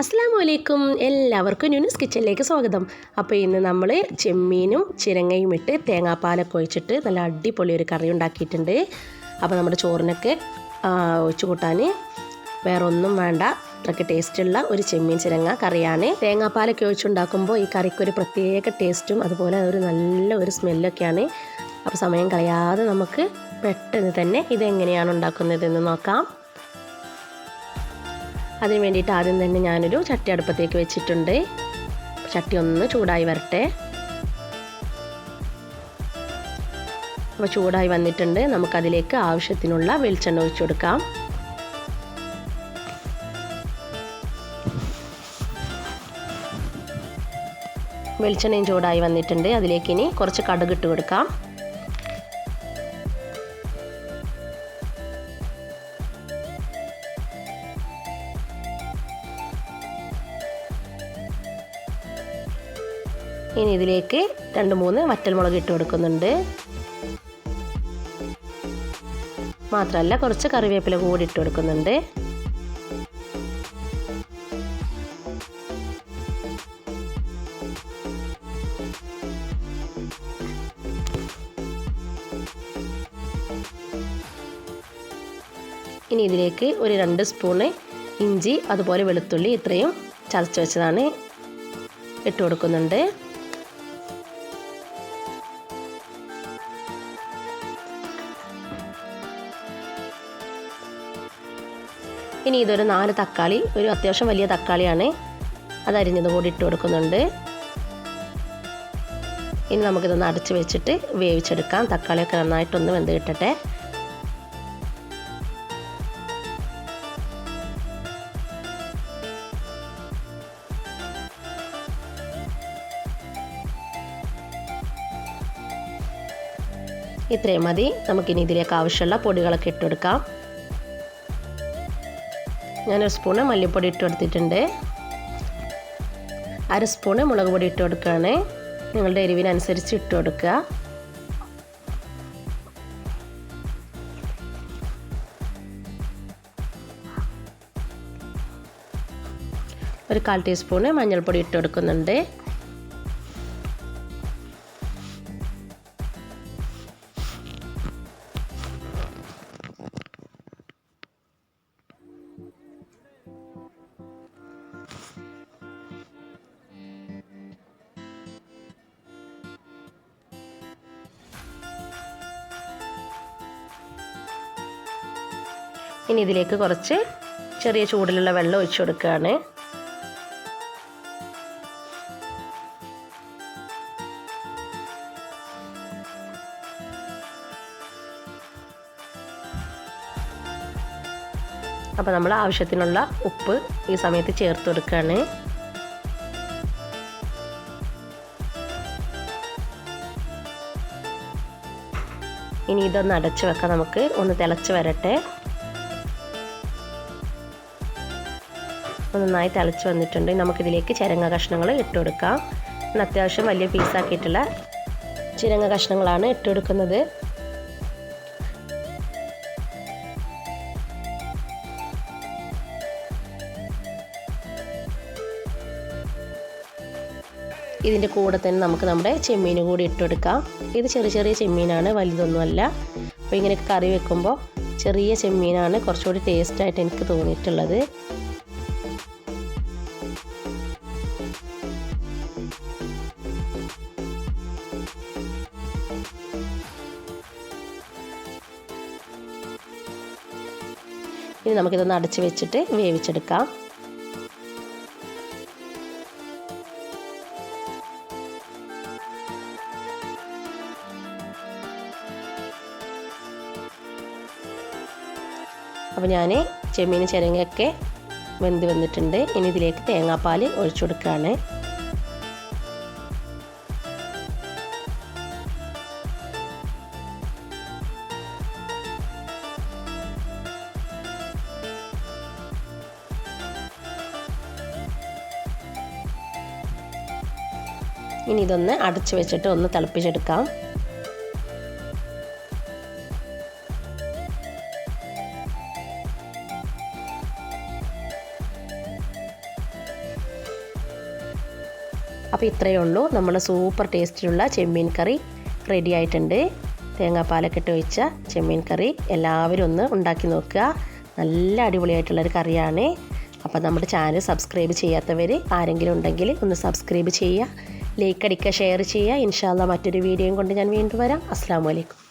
അസ്സാം വലൈക്കും എല്ലാവർക്കും ന്യൂസ് കിച്ചണിലേക്ക് സ്വാഗതം. അപ്പോൾ ഇന്ന് നമ്മൾ ചെമ്മീനും ചിരങ്ങയും ഇട്ട് തേങ്ങാപ്പാലൊക്കെ ഒഴിച്ചിട്ട് നല്ല അടിപൊളി ഒരു കറി ഉണ്ടാക്കിയിട്ടുണ്ട്. അപ്പോൾ നമ്മുടെ ചോറിനൊക്കെ ഒഴിച്ചു കൂട്ടാൻ വേറെ ഒന്നും വേണ്ട. അത്രയ്ക്ക് ടേസ്റ്റുള്ള ഒരു ചെമ്മീൻ ചിരങ്ങ കറിയാണ്. തേങ്ങാപ്പാലൊക്കെ ഒഴിച്ചുണ്ടാക്കുമ്പോൾ ഈ കറിക്ക് ഒരു പ്രത്യേക ടേസ്റ്റും അതുപോലെ ഒരു നല്ല ഒരു സ്മെല്ലൊക്കെയാണ് അപ്പോൾ സമയം കളയാതെ നമുക്ക് പെട്ടെന്ന് തന്നെ ഇതെങ്ങനെയാണ് ഉണ്ടാക്കുന്നതെന്ന് നോക്കാം. അതിന് വേണ്ടിയിട്ട് ആദ്യം തന്നെ ഞാനൊരു ചട്ടി അടുപ്പത്തേക്ക് വെച്ചിട്ടുണ്ട്. ചട്ടി ഒന്ന് ചൂടായി വരട്ടെ. അപ്പോൾ ചൂടായി വന്നിട്ടുണ്ട്. നമുക്കതിലേക്ക് ആവശ്യത്തിനുള്ള വെളിച്ചെണ്ണ ഒഴിച്ചു കൊടുക്കാം. വെളിച്ചെണ്ണയും ചൂടായി വന്നിട്ടുണ്ട്. അതിലേക്ക് ഇനി കുറച്ച് കടുക് ഇട്ട് കൊടുക്കാം. ഇനി ഇതിലേക്ക് രണ്ട് മൂന്ന് വറ്റൽമുളക് ഇട്ട് കൊടുക്കുന്നുണ്ട്. മാത്രമല്ല കുറച്ച് കറിവേപ്പില കൂടി ഇട്ട് കൊടുക്കുന്നുണ്ട്. ഇനി ഇതിലേക്ക് ഒരു രണ്ട് സ്പൂണ് ഇഞ്ചി അതുപോലെ വെളുത്തുള്ളി ഇത്രയും ചതച്ച് വെച്ചതാണ് ഇട്ട് കൊടുക്കുന്നുണ്ട്. ഇനി ഇതൊരു നാല് തക്കാളി ഒരു അത്യാവശ്യം വലിയ തക്കാളിയാണ്. അത് അരിഞ്ഞത് കൂടി ഇട്ട് കൊടുക്കുന്നുണ്ട്. ഇനി നമുക്കിതൊന്ന് അടച്ച് വെച്ചിട്ട് വേവിച്ചെടുക്കാം. തക്കാളിയൊക്കെ നന്നായിട്ടൊന്ന് വെന്ത് കിട്ടട്ടെ. ഇത്രയും മതി. നമുക്കിനി ഇതിലേക്ക് ആവശ്യമുള്ള പൊടികളൊക്കെ ഇട്ടെടുക്കാം ഞാനൊരു സ്പൂണ് മല്ലിപ്പൊടി ഇട്ട് കൊടുത്തിട്ടുണ്ട്. അര സ്പൂണ് മുളക് പൊടി ഇട്ട് കൊടുക്കുകയാണ്. നിങ്ങളുടെ എരിവിനനുസരിച്ച് ഇട്ട് കൊടുക്കുക. ഒരു കാൽ ടീസ്പൂണ് മഞ്ഞൾപ്പൊടി ഇട്ട് കൊടുക്കുന്നുണ്ട്. ഇനി ഇതിലേക്ക് കുറച്ച് ചെറിയ ചൂടിലുള്ള വെള്ളം ഒഴിച്ചു കൊടുക്കുകയാണ്. അപ്പോൾ നമ്മൾ ആവശ്യത്തിനുള്ള ഉപ്പ് ഈ സമയത്ത് ചേർത്ത് കൊടുക്കുകയാണ്. ഇനി ഇതൊന്ന് അടച്ചു വെക്കാം നമുക്ക്. ഒന്ന് തിളച്ച് വരട്ടെ. നന്നായി തിളച്ച് വന്നിട്ടുണ്ട്. നമുക്കിതിലേക്ക് ചിരങ്ങ കഷ്ണങ്ങൾ ഇട്ട് കൊടുക്കാം ഇന്ന് അത്യാവശ്യം വലിയ പീസാക്കിയിട്ടുള്ള ചിരങ്ങ കഷ്ണങ്ങളാണ് ഇട്ട് കൊടുക്കുന്നത് ഇതിന്റെ കൂടെ തന്നെ നമുക്ക് നമ്മുടെ ചെമ്മീനും കൂടി ഇട്ട് കൊടുക്കാം ഇത് ചെറിയ ചെറിയ ചെമ്മീനാണ് വലുതൊന്നുമല്ല. അപ്പോൾ ഇങ്ങനെ കറി വെക്കുമ്പോൾ ചെറിയ ചെമ്മീനാണ് കുറച്ചുകൂടി ടേസ്റ്റായിട്ട് എനിക്ക് തോന്നിയിട്ടുള്ളത്. ഇനി നമുക്കിതൊന്ന് അടച്ച് വെച്ചിട്ട് വേവിച്ചെടുക്കാം. അപ്പോൾ ഞാൻ ചെമ്മീൻ ചിരങ്ങയൊക്കെ വെന്ത് വന്നിട്ടുണ്ട്. ഇനി ഇതിലേക്ക് തേങ്ങാപ്പാൽ ഒഴിച്ചു കൊടുക്കുകയാണ്. ഇനി ഇതൊന്ന് അടച്ചു വെച്ചിട്ട് ഒന്ന് തിളപ്പിച്ചെടുക്കാം. അപ്പോൾ ഇത്രയേ ഉള്ളൂ. നമ്മുടെ സൂപ്പർ ടേസ്റ്റിലുള്ള ചെമ്മീൻ കറി റെഡി ആയിട്ടുണ്ട്. തേങ്ങാപ്പാലൊക്കെ ഇട്ട് ഒഴിച്ച ചെമ്മീൻ കറി എല്ലാവരും ഒന്ന് ഉണ്ടാക്കി നോക്കുക. നല്ല അടിപൊളിയായിട്ടുള്ളൊരു കറിയാണ്. അപ്പോൾ നമ്മുടെ ചാനൽ സബ്സ്ക്രൈബ് ചെയ്യാത്തവർ ആരെങ്കിലും ഉണ്ടെങ്കിൽ ഒന്ന് സബ്സ്ക്രൈബ് ചെയ്യുക. ലൈക്ക് അടിക്കുക ഷെയർ ചെയ്യുക. ഇൻഷാല്ല മറ്റൊരു വീഡിയോയും കൊണ്ട് ഞാൻ വീണ്ടും വരാം. അസ്സാം വലൈക്കും